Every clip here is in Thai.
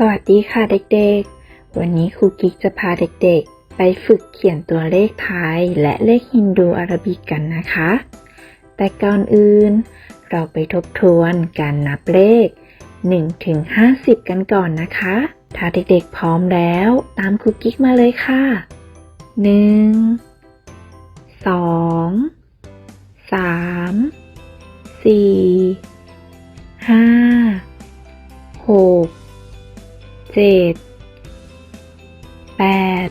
สวัสดีค่ะเด็กๆ วันนี้ครูกิ๊กจะพาเด็กๆ ไปฝึกเขียนตัวเลขไทยและเลขฮินดูอารบิกกันนะคะ แต่ก่อนอื่น เราไปทบทวนการนับเลข 1 ถึง 50 กันก่อนนะคะ ถ้าเด็กๆพร้อมแล้วตามครูกิ๊กมาเลยค่ะ 1 2 3 4 เจ็ดแปด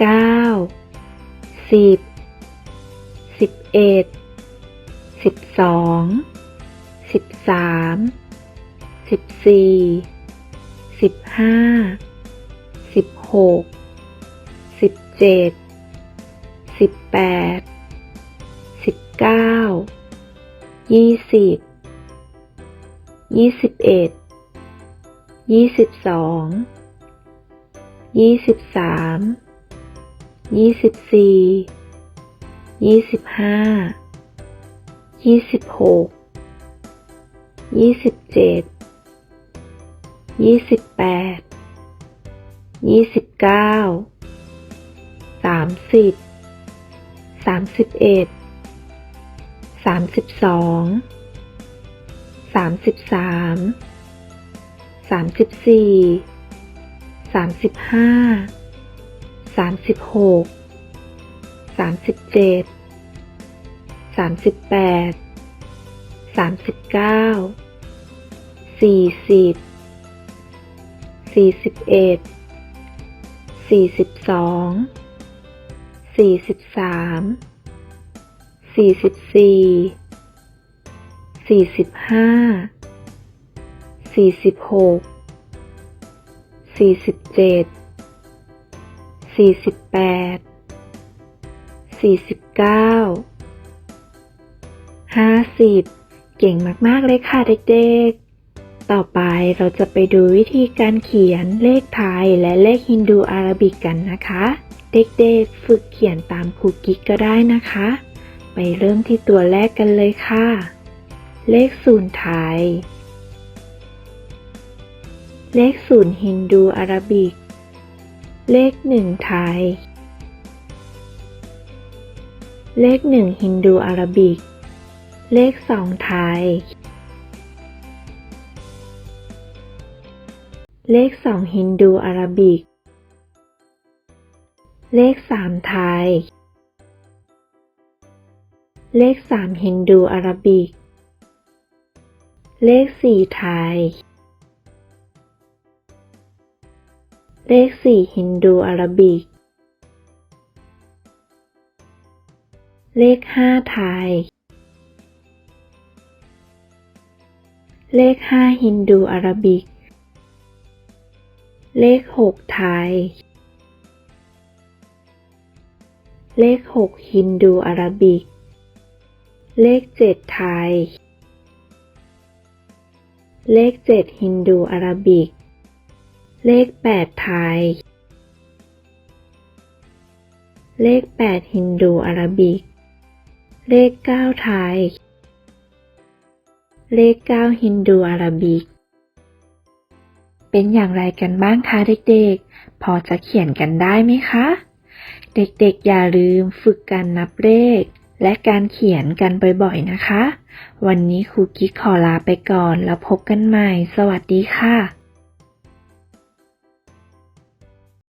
เก้าสิบสิบเอ็ดสิบสองสิบสามสิบสี่สิบห้าสิบหกสิบเจ็ดสิบแปดสิบเก้ายี่สิบยี่สิบเอ็ด ยี่สิบสอง ยี่สิบสาม ยี่สิบสี่ ยี่สิบห้า ยี่สิบหก ยี่สิบเจ็ด ยี่สิบแปด ยี่สิบเก้า สามสิบ สามสิบเอ็ด สามสิบสอง สามสิบสาม สามสิบสี่สามสิบห้าสามสิบหกสามสิบเจ็ดสามสิบแปดสามสิบเก้าสี่สิบสี่สิบเอ็ดสี่สิบสองสี่สิบสามสี่สิบสี่สี่สิบห้า สี่สิบหกสี่สิบเจ็ดสี่สิบแปดสี่สิบเก้าห้าสิบเก่งมาก ๆ เลยค่ะเด็ก ๆ ต่อไปเราจะไปดูวิธีการเขียนเลขไทยและเลขฮินดูอาราบิกกันนะคะ เด็ก ๆ ฝึกเขียนตามครูกิ๊กก็ได้นะคะ ไปเริ่มที่ตัวแรกกันเลยค่ะ เลขศูนย์ไทย เลขศูนย์ฮินดูอาราบิก เลขหนึ่งไทย เลขหนึ่งฮินดูอาราบิก เลขสองไทย เลขสองฮินดูอาราบิก เลขสามไทย เลขสามฮินดูอาราบิก เลขสี่ไทย เลขสี่ฮินดูอาราบิก เลขห้าไทย เลขห้าฮินดูอาราบิก เลขหกไทย เลขหกฮินดูอาราบิก เลขเจ็ดไทย เลขเจ็ดฮินดูอาราบิก เลขแปดไทย เลขแปดฮินดูอาราบิก เลขเก้าไทย เลขเก้าฮินดูอาราบิก เป็นอย่างไรกันบ้างคะเด็กๆ พอจะเขียนกันได้ไหมคะ เด็กๆ อย่าลืมฝึกการนับเลข และการเขียนกันบ่อยๆ นะคะ วันนี้ครูกิ๊กขอลาไปก่อนแล้วพบกันใหม่ สวัสดีค่ะ